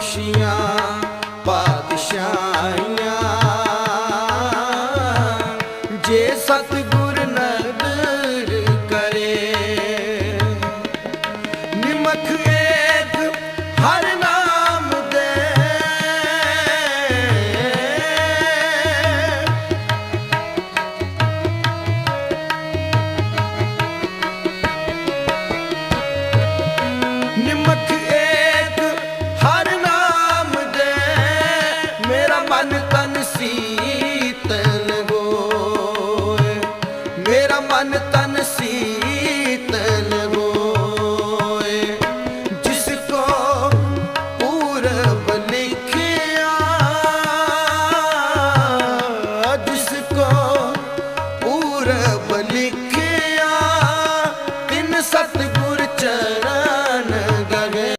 ਬਖਸ਼ੀਆਂ ਪਾਤਸ਼ਾਹੀਆਂ। ਜੇ ਸਤਿਗੁਰ ਨਦਰ ਕਰੇ ਨਿਮਖ ਤਨ ਤਨ ਸੀਤਨ ਮੇਰਾ ਮਨ ਤਨ